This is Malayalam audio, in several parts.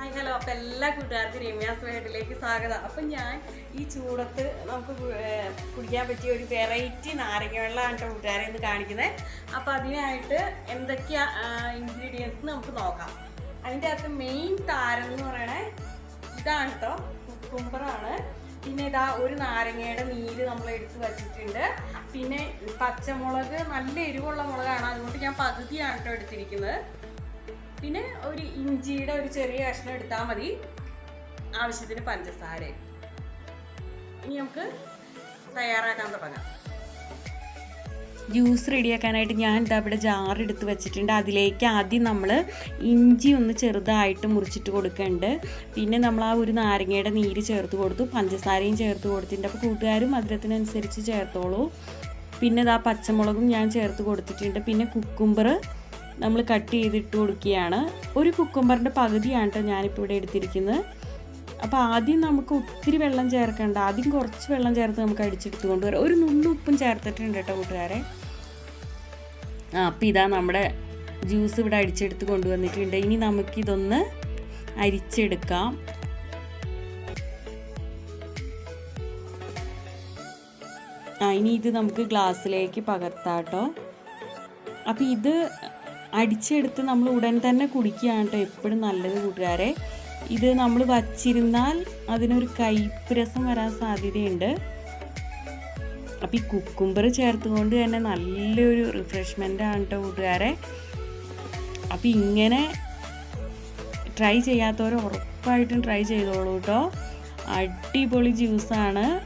അപ്പൊ എല്ലാ കൂട്ടുകാർക്കും രമ്യാസ് വീട്ടിലേക്ക് സ്വാഗതം. അപ്പം ഞാൻ ഈ ചൂടത്ത് നമുക്ക് കുടിക്കാൻ പറ്റിയ ഒരു വെറൈറ്റി നാരങ്ങ വെള്ളമാണ് എന്റെ കൂട്ടുകാരെ ഇന്ന് കാണിക്കുന്നത് അപ്പം അതിനായിട്ട് എന്തൊക്കെയാ ഇൻഗ്രീഡിയൻസ് നമുക്ക് നോക്കാം. അതിന്റെ അകത്ത് മെയിൻ താരം എന്ന് പറയണേ ഇതാണ് കേട്ടോ കുക്കുംബറാണ് പിന്നെ ഇതാ ഒരു നാരങ്ങയുടെ നീര് നമ്മൾ എടുത്ത് വച്ചിട്ടുണ്ട്. പിന്നെ പച്ചമുളക് നല്ല എരിവുള്ള മുളകാണ്. അതുകൊണ്ട് ഞാൻ പകുതിയാണ് കേട്ടോ എടുത്തിരിക്കുന്നത്. പിന്നെ ഒരു ഇഞ്ചിയുടെ ഒരു ചെറിയ കഷ്ണം എടുത്താൽ മതി. ആവശ്യത്തിന് പഞ്ചസാര. ഇനി നമുക്ക് തയ്യാറാക്കാൻ തുടങ്ങാം. ജ്യൂസ് റെഡിയാക്കാനായിട്ട് ഞാൻ ഇതാ ഇവിടെ ജാർ എടുത്ത് വെച്ചിട്ടുണ്ട്. അതിലേക്ക് ആദ്യം നമ്മൾ ഇഞ്ചി ഒന്ന് ചെറുതായിട്ട് മുറിച്ചിട്ട് കൊടുക്കുന്നുണ്ട് പിന്നെ നമ്മൾ ആ ഒരു നാരങ്ങയുടെ നീര് ചേർത്ത് കൊടുത്തു. പഞ്ചസാരയും ചേർത്ത് കൊടുത്തിട്ടുണ്ട്. അപ്പോൾ കൂട്ടുകാരും മധുരത്തിനനുസരിച്ച് ചേർത്തോളൂ. പിന്നെ ഇതാ പച്ചമുളകും ഞാൻ ചേർത്ത് കൊടുത്തിട്ടുണ്ട്. പിന്നെ കുക്കുംബർ നമ്മൾ കട്ട് ചെയ്തിട്ട് കൊടുക്കുകയാണ്. ഒരു കുക്കുംബറിന്റെ പകുതിയാണ് കേട്ടോ ഞാനിപ്പോൾ ഇവിടെ എടുത്തിരിക്കുന്നത്. അപ്പോൾ ആദ്യം നമുക്ക് ഒത്തിരി വെള്ളം ചേർക്കേണ്ട. ആദ്യം കുറച്ച് വെള്ളം ചേർത്ത് നമുക്ക് അടിച്ചെടുത്ത് കൊണ്ടുവരാം. ഒരു നുള്ളു ഉപ്പും ചേർത്തിട്ടുണ്ട് കേട്ടോ കൂട്ടുകാരെ. ആ അപ്പം ഇതാ നമ്മുടെ ജ്യൂസ് ഇവിടെ അടിച്ചെടുത്ത് കൊണ്ടുവന്നിട്ടുണ്ട്. ഇനി നമുക്കിതൊന്ന് അരിച്ചെടുക്കാം. ആ ഇനി ഇത് നമുക്ക് ഗ്ലാസ്സിലേക്ക് പകർത്താം കേട്ടോ അപ്പം ഇത് അടിച്ചെടുത്ത് നമ്മൾ ഉടൻ തന്നെ കുടിക്കുകയാണ് കേട്ടോ എപ്പോഴും നല്ലത് കൂട്ടുകാരെ. ഇത് നമ്മൾ വച്ചിരുന്നാൽ അതിനൊരു കയ്പ്പ് രസം വരാൻ സാധ്യതയുണ്ട്. അപ്പം ഈ കുക്കുംബർ ചേർത്തുകൊണ്ട് തന്നെ നല്ലൊരു റിഫ്രഷ്മെന്റ് ആണ് കേട്ടോ കൂട്ടുകാരെ. അപ്പം ഇങ്ങനെ ട്രൈ ചെയ്യാത്തവർ ഉറപ്പായിട്ടും ട്രൈ ചെയ്തോളൂ കേട്ടോ. അടിപൊളി ജ്യൂസാണ്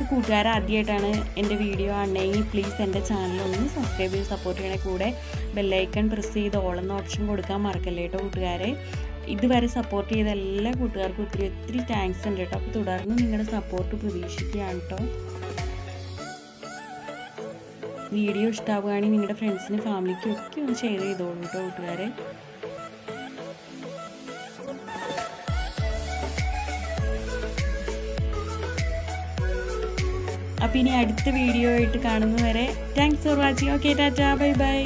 ഇപ്പോൾ കൂട്ടുകാർ ആദ്യമായിട്ടാണ് എന്റെ വീഡിയോ ആണെങ്കിൽ പ്ലീസ് എന്റെ ചാനൽ ഒന്ന് സബ്സ്ക്രൈബ് ചെയ്ത് സപ്പോർട്ട് ചെയ്യണേ. കൂടെ ബെല്ലൈക്കൺ പ്രസ് ചെയ്ത് ഓളെന്ന ഓപ്ഷൻ കൊടുക്കാൻ മറക്കല്ലേ കേട്ടോ കൂട്ടുകാരെ? ഇതുവരെ സപ്പോർട്ട് ചെയ്ത എല്ലാ കൂട്ടുകാർക്കും ഒത്തിരി ഒത്തിരി താങ്ക്സ് ഉണ്ട് കേട്ടോ അപ്പോൾ തുടർന്ന് നിങ്ങളുടെ സപ്പോർട്ട് പ്രതീക്ഷിക്കുകയാണ് കേട്ടോ വീഡിയോ ഇഷ്ടമാവുകയാണെങ്കിൽ നിങ്ങളുടെ ഫ്രണ്ട്സിനും ഫാമിലിക്കും ഒക്കെ ഒന്ന് ഷെയർ ചെയ്തോളൂ കേട്ടോ കൂട്ടുകാരെ. അപ്പം ഇനി അടുത്ത വീഡിയോ ആയിട്ട് കാണുന്നവരെ thanks for watching okay tata bye bye